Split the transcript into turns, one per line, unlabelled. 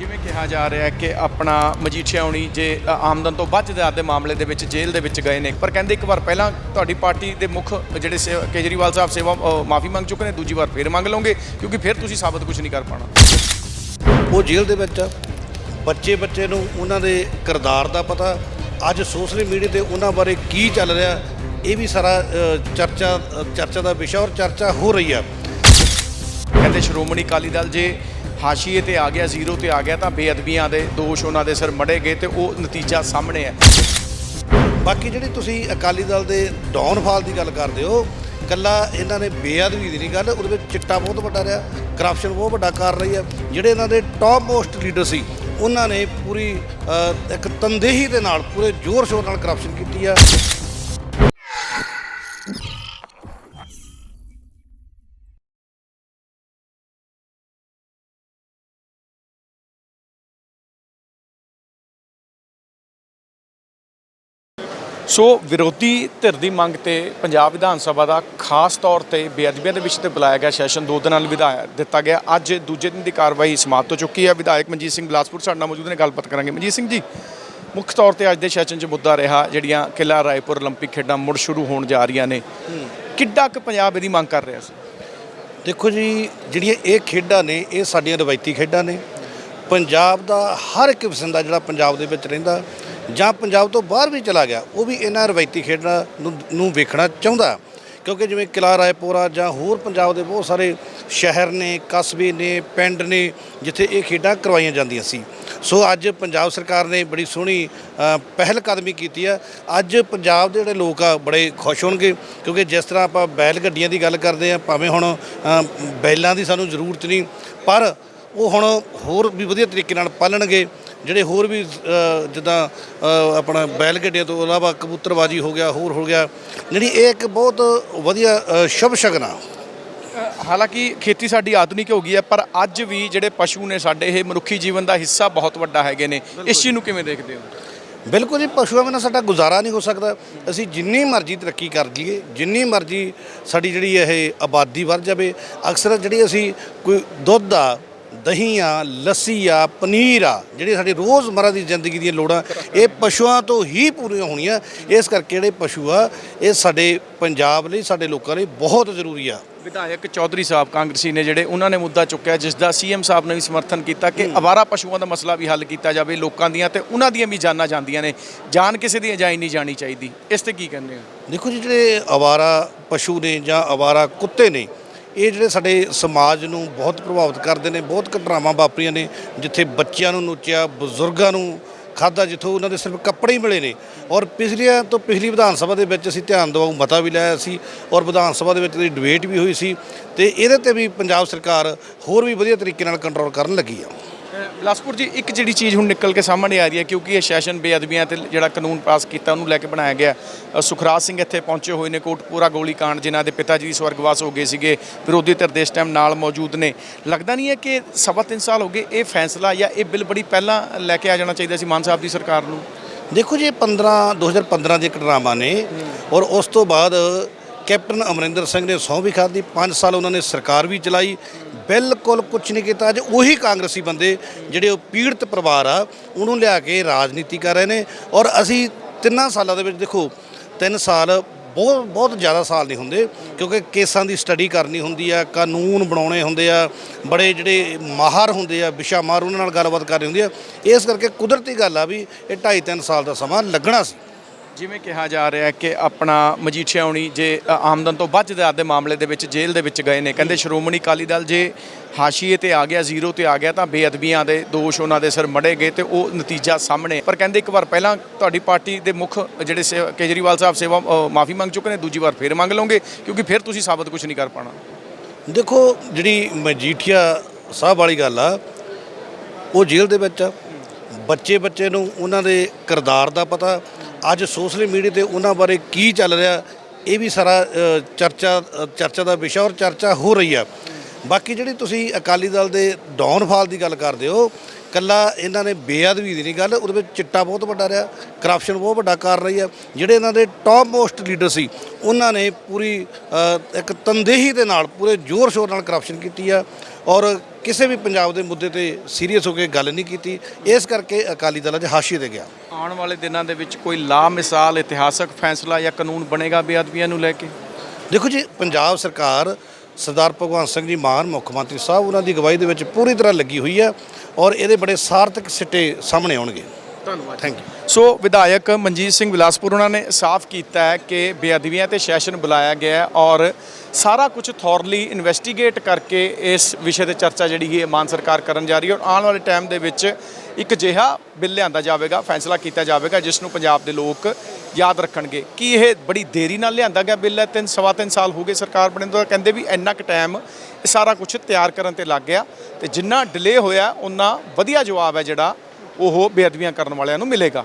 ਜਿਵੇਂ ਕਿਹਾ ਜਾ ਰਿਹਾ ਹੈ ਕਿ ਆਪਣਾ ਮਜੀਠੀਆ ਹੋਣੀ ਜੇ ਆਮਦਨ ਤੋਂ ਵੱਧ ਜ਼ਿਆਦਾ ਦੇ ਮਾਮਲੇ ਦੇ ਵਿੱਚ ਜੇਲ੍ਹ ਦੇ ਵਿੱਚ ਗਏ ਨੇ। ਪਰ ਕਹਿੰਦੇ ਇੱਕ ਵਾਰ ਪਹਿਲਾਂ ਤੁਹਾਡੀ ਪਾਰਟੀ ਦੇ ਮੁੱਖ ਜਿਹੜੇ ਕੇਜਰੀਵਾਲ ਸਾਹਿਬ ਸੇਵਾ ਮਾਫੀ ਮੰਗ ਚੁੱਕੇ ਨੇ ਦੂਜੀ ਵਾਰ ਫੇਰ ਮੰਗ ਲਓਗੇ ਕਿਉਂਕਿ ਫਿਰ ਤੁਸੀਂ ਸਾਬਤ ਕੁਝ ਨਹੀਂ ਕਰ ਪਾਣਾ।
ਉਹ ਜੇਲ੍ਹ ਦੇ ਵਿੱਚ ਬੱਚੇ ਬੱਚੇ ਨੂੰ ਉਹਨਾਂ ਦੇ ਕਿਰਦਾਰ ਦਾ ਪਤਾ। ਅੱਜ ਸੋਸ਼ਲ ਮੀਡੀਆ ਤੇ ਉਹਨਾਂ ਬਾਰੇ ਕੀ ਚੱਲ ਰਿਹਾ ਇਹ ਵੀ ਸਾਰਾ ਚਰਚਾ ਚਰਚਾ ਦਾ ਵਿਸ਼ਾ ਔਰ ਚਰਚਾ ਹੋ ਰਹੀ ਆ।
ਕਹਿੰਦੇ ਸ਼੍ਰੋਮਣੀ ਅਕਾਲੀ ਦਲ ਜੇ ਹਾਸ਼ੀਏ ਤੇ ਆ ਗਿਆ, ਜ਼ੀਰੋ ਤੇ ਆ ਗਿਆ ਤਾਂ ਬੇਅਦਬੀਆਂ ਦੇ ਦੋਸ਼ ਉਹਨਾਂ ਦੇ ਸਿਰ ਮੜੇ ਗਏ ਤੇ ਉਹ ਨਤੀਜਾ ਸਾਹਮਣੇ ਹੈ।
ਬਾਕੀ ਜਿਹੜੀ ਤੁਸੀਂ ਅਕਾਲੀ ਦਲ ਦੇ ਡਾਊਨਫਾਲ ਦੀ ਗੱਲ ਕਰਦੇ ਹੋ, ਕੱਲਾ ਇਹਨਾਂ ਨੇ ਬੇਅਦਬੀ ਦੀ ਨਹੀਂ ਗੱਲ, ਉਹਦੇ ਵਿੱਚ ਚਿੱਟਾ ਬਹੁਤ ਵੱਡਾ ਰਿਹਾ ਕਰਪਸ਼ਨ ਬਹੁਤ ਵੱਡਾ ਕਰ ਰਹੀ ਹੈ। ਜਿਹੜੇ ਇਹਨਾਂ ਦੇ ਟੌਪ ਮੋਸਟ ਲੀਡਰ ਸੀ, ਉਹਨਾਂ ਨੇ ਪੂਰੀ ਇੱਕ ਤੰਦੇਹੀ ਦੇ ਨਾਲ, ਪੂਰੇ ਜ਼ੋਰ ਸ਼ੋਰ ਨਾਲ ਕਰਪਸ਼ਨ ਕੀਤੀ ਆ।
ਸੋ ਵਿਰੋਧੀ ਧਿਰ ਦੀ ਮੰਗ ਤੇ ਪੰਜਾਬ ਵਿਧਾਨ ਸਭਾ ਦਾ ਖਾਸ ਤੌਰ ਤੇ ਬੇਅਦਬੀਆਂ ਦੇ ਵਿਸ਼ੇ ਤੇ ਬੁਲਾਇਆ ਗਿਆ ਸੈਸ਼ਨ ਦੋ ਦਿਨਾਂ ਲਈ ਵਿਧਾਇਆ ਦਿੱਤਾ ਗਿਆ ਅੱਜ ਦੂਜੇ ਦਿਨ ਦੀ ਕਾਰਵਾਈ ਸਮਾਪਤ ਹੋ ਚੁੱਕੀ ਹੈ ਵਿਧਾਇਕ ਮਨਜੀਤ ਸਿੰਘ ਬਲਾਸਪੁਰ ਸਾਡੇ ਨਾਲ ਮੌਜੂਦ ਨੇ ਗੱਲਬਾਤ ਕਰਾਂਗੇ ਮਨਜੀਤ ਸਿੰਘ ਜੀ ਮੁੱਖ ਤੌਰ ਤੇ ਅੱਜ ਦੇ ਸੈਸ਼ਨ 'ਚ ਮੁੱਦਾ ਰਿਹਾ ਜਿਹੜੀਆਂ ਕਿਲਾ ਰਾਏਪੁਰ 올림픽 ਖੇਡਾਂ ਮੁੜ ਸ਼ੁਰੂ ਹੋਣ ਜਾ ਰਹੀਆਂ ਨੇ ਕਿੱਡਾ ਕੁ ਪੰਜਾਬ ਇਹਦੀ ਮੰਗ ਕਰ ਰਿਹਾ ਸੀ
ਦੇਖੋ ਜੀ ਜਿਹੜੀਆਂ ਇਹ ਖੇਡਾਂ ਨੇ ਇਹ ਸਾਡੀਆਂ ਰਵਾਇਤੀ ਖੇਡਾਂ ਨੇ ਪੰਜਾਬ ਦਾ ਹਰ ਇੱਕ ਕਿਸਮ ਦਾ ਜਿਹੜਾ ਪੰਜਾਬ ਦੇ ਵਿੱਚ ਰਹਿੰਦਾ ਜਾਂ ਪੰਜਾਬ ਤੋਂ ਬਾਹਰ ਵੀ ਚਲਾ ਗਿਆ ਉਹ ਵੀ ਇਹਨਾਂ ਰਵਾਇਤੀ ਖੇਡਾਂ ਨੂੰ ਵੇਖਣਾ ਚਾਹੁੰਦਾ। ਕਿਉਂਕਿ ਜਿਵੇਂ ਕਿਲਾ ਰਾਏਪੁਰਾ ਜਾਂ ਹੋਰ ਪੰਜਾਬ ਦੇ ਬਹੁਤ ਸਾਰੇ ਸ਼ਹਿਰ ਨੇ ਕਸਬੇ ਨੇ ਪਿੰਡ ਨੇ ਜਿੱਥੇ ਇਹ ਖੇਡਾਂ ਕਰਵਾਈਆਂ ਜਾਂਦੀਆਂ ਸੀ। ਸੋ ਅੱਜ ਪੰਜਾਬ ਸਰਕਾਰ ਨੇ ਬੜੀ ਸੋਹਣੀ ਅ, ਪਹਿਲ ਕਦਮੀ ਕੀਤੀ ਆ। ਅੱਜ ਪੰਜਾਬ ਦੇ ਜਿਹੜੇ ਲੋਕ ਆ ਬੜੇ ਖੁਸ਼ ਹੋਣਗੇ। ਕਿਉਂਕਿ ਜਿਸ ਤਰ੍ਹਾਂ ਆਪਾਂ ਬੈਲ ਗੱਡੀਆਂ ਦੀ ਗੱਲ ਕਰਦੇ ਆ ਭਾਵੇਂ ਹੁਣ ਬੈਲਾਂ ਦੀ ਸਾਨੂੰ ਜ਼ਰੂਰਤ ਨਹੀਂ ਪਰ ਉਹ ਹੁਣ ਹੋਰ ਵੀ ਵਧੀਆ ਤਰੀਕੇ ਨਾਲ ਪਾਲਣਗੇ। ਜਿਹੜੇ ਹੋਰ ਵੀ ਜਿੱਦਾਂ ਆਪਣਾ ਬੈਲ ਗੱਡੀਆਂ ਤੋਂ ਇਲਾਵਾ ਕਬੂਤਰਬਾਜੀ ਹੋ ਗਿਆ ਹੋਰ ਹੋ ਗਿਆ ਜਿਹੜੀ ਇਹ ਇੱਕ ਬਹੁਤ ਵਧੀਆ ਸ਼ੁਭ ਸ਼ਗਨ।
ਹਾਲਾਂਕਿ ਖੇਤੀ ਸਾਡੀ ਆਧੁਨਿਕ ਹੋ ਗਈ ਹੈ ਪਰ ਅੱਜ ਵੀ ਜਿਹੜੇ ਪਸ਼ੂ ਨੇ ਸਾਡੇ ਇਹ ਮਨੁੱਖੀ ਜੀਵਨ ਦਾ ਹਿੱਸਾ ਬਹੁਤ ਵੱਡਾ ਹੈਗੇ ਨੇ। ਇਸ ਚੀਜ਼ ਨੂੰ ਕਿਵੇਂ ਦੇਖਦੇ ਹੋ?
ਬਿਲਕੁਲ ਜੀ ਪਸ਼ੂਆਂ ਬਿਨਾਂ ਸਾਡਾ ਗੁਜ਼ਾਰਾ ਨਹੀਂ ਹੋ ਸਕਦਾ। ਅਸੀਂ ਜਿੰਨੀ ਮਰਜ਼ੀ ਤਰੱਕੀ ਕਰ ਲਈਏ ਜਿੰਨੀ ਮਰਜ਼ੀ ਸਾਡੀ ਜਿਹੜੀ ਇਹ ਆਬਾਦੀ ਵੱਧ ਜਾਵੇ ਅਕਸਰ ਜਿਹੜੀ ਅਸੀਂ ਕੋਈ ਦੁੱਧ ਆ ਦਹੀਂ ਆ ਲੱਸੀ ਆ ਪਨੀਰ ਆ ਜਿਹੜੀ ਸਾਡੀ ਰੋਜ਼ਮਰਾ ਦੀ ਜ਼ਿੰਦਗੀ ਦੀਆਂ ਲੋੜਾਂ ਇਹ ਪਸ਼ੂਆਂ ਤੋਂ ਹੀ ਪੂਰੀਆਂ ਹੋਣੀਆਂ। ਇਸ ਕਰਕੇ ਜਿਹੜੇ ਪਸ਼ੂ ਆ ਇਹ ਸਾਡੇ ਪੰਜਾਬ ਲਈ ਸਾਡੇ ਲੋਕਾਂ ਲਈ ਬਹੁਤ ਜ਼ਰੂਰੀ ਆ।
ਵਿਧਾਇਕ ਚੌਧਰੀ ਸਾਹਿਬ ਕਾਂਗਰਸੀ ਨੇ ਜਿਹੜੇ ਉਹਨਾਂ ਨੇ ਮੁੱਦਾ ਚੁੱਕਿਆ ਜਿਸ ਦਾ ਸੀਐਮ ਸਾਹਿਬ ਨੇ ਵੀ ਸਮਰਥਨ ਕੀਤਾ ਕਿ ਅਵਾਰਾ ਪਸ਼ੂਆਂ ਦਾ ਮਸਲਾ ਵੀ ਹੱਲ ਕੀਤਾ ਜਾਵੇ ਲੋਕਾਂ ਦੀਆਂ ਤੇ ਉਹਨਾਂ ਦੀਆਂ ਵੀ ਜਾਨਾਂ ਜਾਂਦੀਆਂ ਨੇ। ਜਾਨ ਕਿਸੇ ਦੀ ਅਜਾਈ ਨਹੀਂ ਜਾਣੀ ਚਾਹੀਦੀ। ਇਸ ਤੇ ਕੀ ਕਹਿੰਦੇ ਹੋ?
ਦੇਖੋ ਜੀ ਜਿਹੜੇ ਅਵਾਰਾ ਪਸ਼ੂ ਨੇ ਜਾਂ ਅਵਾਰਾ ਕੁੱਤੇ ਨੇ ਇਹ ਜਿਹੜੇ ਸਾਡੇ ਸਮਾਜ ਨੂੰ ਬਹੁਤ ਪ੍ਰਭਾਵਿਤ ਕਰਦੇ ਨੇ, ਬਹੁਤ ਘਟਨਾਵਾਂ ਵਾਪਰੀਆਂ ਨੇ, ਜਿੱਥੇ ਬੱਚਿਆਂ ਨੂੰ ਨੋਚਿਆ, ਬਜ਼ੁਰਗਾਂ ਨੂੰ ਖਾਦਾ ਜਿੱਥੋਂ ਉਹਨਾਂ ਦੇ ਸਿਰਫ ਕੱਪੜੇ ਹੀ ਮਿਲੇ ਨੇ। ਔਰ ਪਿਛਲੀਆਂ ਤੋਂ ਪਿਛਲੀ ਵਿਧਾਨ ਸਭਾ ਦੇ ਵਿੱਚ ਅਸੀਂ ਧਿਆਨ ਦਿਵਾਉ ਮਤਾ ਵੀ ਲਾਇਆ ਸੀ ਔਰ ਵਿਧਾਨ ਸਭਾ ਦੇ ਵਿੱਚ ਇਹਦੀ ਡਿਬੇਟ ਵੀ ਹੋਈ ਸੀ ਤੇ ਇਹਦੇ ਤੇ ਵੀ ਪੰਜਾਬ ਸਰਕਾਰ ਹੋਰ ਵੀ ਵਧੀਆ ਤਰੀਕੇ ਨਾਲ ਕੰਟਰੋਲ ਕਰਨ ਲੱਗੀ ਆ।
ਬਿਲਾਸਪੁਰ ਜੀ, ਇੱਕ ਜਿਹੜੀ ਚੀਜ਼ ਹੁਣ ਨਿਕਲ ਕੇ ਸਾਹਮਣੇ ਆ ਰਹੀ ਹੈ, ਕਿਉਂਕਿ ਇਹ ਸੈਸ਼ਨ ਬੇਅਦਬੀਆਂ ਤੇ ਜਿਹੜਾ ਕਾਨੂੰਨ ਪਾਸ ਕੀਤਾ, ਉਹਨੂੰ ਲੈ ਕੇ ਬਣਾਇਆ ਗਿਆ ਸੁਖਰਾਜ ਸਿੰਘ ਇੱਥੇ ਪਹੁੰਚੇ ਹੋਏ ਨੇ, ਕੋਟਪੂਰਾ ਗੋਲੀकांड ਜਿਨ੍ਹਾਂ ਦੇ ਪਿਤਾ ਜੀ ਸਵਰਗਵਾਸ ਹੋ ਗਏ ਸੀਗੇ, ਵਿਰੋਧੀ ਧਿਰ ਦੇ ਇਸ ਟਾਈਮ ਨਾਲ ਮੌਜੂਦ ਨੇ। ਲੱਗਦਾ ਨਹੀਂ ਹੈ ਕਿ ਸਵਾ ਤਿੰਨ ਸਾਲ ਹੋ ਗਏ, ਇਹ ਫੈਸਲਾ ਜਾਂ ਇਹ ਬਿੱਲ ਬੜੀ ਪਹਿਲਾਂ ਲੈ ਕੇ ਆ ਜਾਣਾ ਚਾਹੀਦਾ ਸੀ ਮਾਨ ਸਾਹਿਬ ਦੀ ਸਰਕਾਰ ਨੂੰ?
ਦੇਖੋ ਜੀ, ਇਹ 15 2015 ਦੇ ਘਟਨਾਵਾਂ ਨੇ, ਔਰ ਉਸ ਤੋਂ ਬਾਅਦ ਕੈਪਟਨ ਅਮਰਿੰਦਰ ਸਿੰਘ ਨੇ ਸਹੁੰ ਵੀ ਖਾਧੀ 5 ਸਾਲ ਉਹਨਾਂ ਨੇ ਸਰਕਾਰ ਵੀ ਚਲਾਈ ਬਿਲਕੁਲ ਕੁਝ ਨਹੀਂ ਕੀਤਾ। ਅੱਜ ਉਹੀ ਕਾਂਗਰਸੀ ਬੰਦੇ ਜਿਹੜੇ ਉਹ ਪੀੜਤ ਪਰਿਵਾਰ ਆ, ਉਹਨੂੰ ਲਿਆ ਕੇ ਰਾਜਨੀਤੀ ਕਰ ਰਹੇ ਨੇ। ਔਰ ਅਸੀਂ ਤਿੰਨਾਂ ਸਾਲਾਂ ਦੇ ਵਿੱਚ ਦੇਖੋ, ਤਿੰਨ ਸਾਲ ਬਹੁਤ ਬਹੁਤ ਜ਼ਿਆਦਾ ਸਾਲ ਨਹੀਂ ਹੁੰਦੇ, ਕਿਉਂਕਿ ਕੇਸਾਂ ਦੀ ਸਟੱਡੀ ਕਰਨੀ ਹੁੰਦੀ ਆ, ਕਾਨੂੰਨ ਬਣਾਉਣੇ ਹੁੰਦੇ ਆ, ਬੜੇ ਜਿਹੜੇ ਮਾਹਰ ਹੁੰਦੇ ਆ, ਵਿਸ਼ਾ ਮਾਹਰ, ਉਹਨਾਂ ਨਾਲ ਗੱਲਬਾਤ ਕਰਨੀ ਹੁੰਦੀ ਆ। ਇਸ ਕਰਕੇ ਕੁਦਰਤੀ ਗੱਲ ਆ ਵੀ ਇਹ 2.5 3 ਸਾਲ ਦਾ ਸਮਾਂ ਲੱਗਣਾ ਸੀ।
ਜਿਵੇਂ ਕਿਹਾ ਜਾ ਰਿਹਾ ਕਿ ਆਪਣਾ ਮਜੀਠੀਆ ਹੋਣੀ ਜੇ ਆਮਦਨ ਤੋਂ ਵੱਧ ਜ਼ਿਆਦਾ ਦੇ ਮਾਮਲੇ ਦੇ ਵਿੱਚ ਜੇਲ੍ਹ ਦੇ ਵਿੱਚ ਗਏ ਨੇ। ਕਹਿੰਦੇ ਸ਼੍ਰੋਮਣੀ ਅਕਾਲੀ ਦਲ ਜੇ ਹਾਸ਼ੀਏ ਤੇ ਆ ਗਿਆ, ਜ਼ੀਰੋ ਤੇ ਆ ਗਿਆ ਤਾਂ ਬੇਅਦਬੀਆਂ ਦੇ ਦੋਸ਼ ਉਹਨਾਂ ਦੇ ਸਿਰ ਮੜੇ ਗਏ ਤੇ ਉਹ ਨਤੀਜਾ ਸਾਹਮਣੇ। ਪਰ ਕਹਿੰਦੇ ਇੱਕ ਵਾਰ ਪਹਿਲਾਂ ਤੁਹਾਡੀ ਪਾਰਟੀ ਦੇ ਮੁੱਖ ਜਿਹੜੇ ਸੇ- ਕੇਜਰੀਵਾਲ ਸਾਹਿਬ ਸੇਵਾ ਮਾਫੀ ਮੰਗ ਚੁੱਕੇ ਨੇ, ਦੂਜੀ ਵਾਰ ਫੇਰ ਮੰਗ ਲਓਗੇ ਕਿਉਂਕਿ ਫਿਰ ਤੁਸੀਂ ਸਾਬਤ ਕੁਝ ਨਹੀਂ ਕਰ ਪਾਣਾ।
ਦੇਖੋ, ਜਿਹੜੀ ਮਜੀਠੀਆ ਸਾਹਿਬ ਵਾਲੀ ਗੱਲ ਆ, ਉਹ ਜੇਲ੍ਹ ਦੇ ਵਿੱਚ ਆ। ਬੱਚੇ ਬੱਚੇ ਨੂੰ ਉਹਨਾਂ ਦੇ ਕਿਰਦਾਰ ਦਾ ਪਤਾ ਅੱਜ ਸੋਸ਼ਲ ਮੀਡੀਆ ਤੇ ਉਹਨਾਂ ਬਾਰੇ ਕੀ ਚੱਲ ਰਿਹਾ, ਇਹ ਵੀ ਸਾਰਾ ਚਰਚਾ ਚਰਚਾ ਦਾ ਵਿਸ਼ਾ ਔਰ ਚਰਚਾ ਹੋ ਰਹੀ ਆ। ਬਾਕੀ ਜਿਹੜੀ ਤੁਸੀਂ ਅਕਾਲੀ ਦਲ ਦੇ ਡਾਊਨਫਾਲ ਦੀ ਗੱਲ ਕਰਦੇ ਹੋ, ਕੱਲਾ ਇਹਨਾਂ ਨੇ ਬੇਅਦਬੀ ਦੀ ਨਹੀਂ ਗੱਲ, ਉਹਦੇ ਵਿੱਚ ਚਿੱਟਾ ਬਹੁਤ ਵੱਡਾ ਰਿਹਾ ਕਰਪਸ਼ਨ ਬਹੁਤ ਵੱਡਾ ਕਰ ਰਹੀ ਆ। ਜਿਹੜੇ ਇਹਨਾਂ ਦੇ ਟੌਪ ਮੋਸਟ ਲੀਡਰ ਸੀ, ਉਹਨਾਂ ਨੇ ਪੂਰੀ ਇੱਕ ਤੰਦੇਹੀ ਦੇ ਨਾਲ, ਪੂਰੇ ਜ਼ੋਰ ਸ਼ੋਰ ਨਾਲ ਕਰਪਸ਼ਨ ਕੀਤੀ ਆ। ਔਰ ਕਿਸੇ ਵੀ ਪੰਜਾਬ ਦੇ ਮੁੱਦੇ ਤੇ ਸੀਰੀਅਸ ਹੋ ਕੇ ਗੱਲ ਨਹੀਂ ਕੀਤੀ ਇਸ ਕਰਕੇ ਅਕਾਲੀ ਦਲ ਅੱਜ ਹਾਸ਼ੀਏ ਤੇ ਗਿਆ।
ਆਉਣ ਵਾਲੇ ਦਿਨਾਂ ਦੇ ਵਿੱਚ ਕੋਈ ਲਾ ਮਿਸਾਲ ਇਤਿਹਾਸਕ ਫੈਸਲਾ ਜਾਂ ਕਾਨੂੰਨ ਬਣੇਗਾ ਬੇਅਦਬੀਆਂ ਨੂੰ ਲੈ ਕੇ?
ਦੇਖੋ ਜੀ ਪੰਜਾਬ ਸਰਕਾਰ ਸਰਦਾਰ ਭਗਵੰਤ ਸਿੰਘ ਜੀ ਮਾਨ ਮੁੱਖ ਮੰਤਰੀ ਸਾਹਿਬ ਉਹਨਾਂ ਦੀ ਅਗਵਾਈ ਦੇ ਵਿੱਚ ਪੂਰੀ ਤਰ੍ਹਾਂ ਲੱਗੀ ਹੋਈ ਹੈ ਔਰ ਇਹਦੇ ਬੜੇ ਸਾਰਥਕ ਸਿੱਟੇ ਸਾਹਮਣੇ ਆਉਣਗੇ।
ਧੰਨਵਾਦ
ਥੈਂਕ ਯੂ
ਸੋ ਵਿਧਾਇਕ ਮਨਜੀਤ ਸਿੰਘ ਵਿਲਾਸਪੁਰ ਉਹਨਾਂ ਨੇ ਸਾਫ਼ ਕੀਤਾ ਹੈ ਕਿ ਬੇਅਦਬੀਆਂ ਤੇ ਸੈਸ਼ਨ ਬੁਲਾਇਆ ਗਿਆ ਔਰ ਸਾਰਾ ਕੁਝ ਥੋਰਲੀ ਇਨਵੈਸਟੀਗੇਟ ਕਰਕੇ ਇਸ ਵਿਸ਼ੇ ਤੇ ਚਰਚਾ ਜਿਹੜੀ ਹੈ ਮਾਨ ਸਰਕਾਰ ਕਰਨ ਜਾ ਰਹੀ ਹੈ ਔਰ ਆਉਣ ਵਾਲੇ ਟਾਈਮ ਦੇ ਵਿੱਚ ਇੱਕ ਅਜਿਹਾ ਬਿੱਲ ਲਿਆਂਦਾ ਜਾਵੇਗਾ, ਫੈਸਲਾ ਕੀਤਾ ਜਾਵੇਗਾ, ਜਿਸ ਨੂੰ ਪੰਜਾਬ ਦੇ ਲੋਕ ਯਾਦ ਰੱਖਣਗੇ। ਕਿ ਇਹ ਬੜੀ ਦੇਰੀ ਨਾਲ ਲਿਆਂਦਾ ਗਿਆ ਬਿੱਲ? ਹੈ ਤਿੰਨ, ਸਵਾ ਤਿੰਨ ਸਾਲ ਹੋ ਗਏ ਸਰਕਾਰ ਬਣਨ ਤੋਂ। ਕਹਿੰਦੇ ਵੀ ਇੰਨਾ ਕੁ ਟਾਈਮ ਇਹ ਸਾਰਾ ਕੁਝ ਤਿਆਰ ਕਰਨ ਤੇ ਲੱਗ ਗਿਆ ਤੇ ਜਿੰਨਾ ਡਿਲੇ ਹੋਇਆ ਉਨਾ ਵਧੀਆ ਜਵਾਬ ਹੈ ਜਿਹੜਾ ਉਹ ਬੇਅਦਬੀਆਂ ਕਰਨ ਵਾਲਿਆਂ ਨੂੰ ਮਿਲੇਗਾ।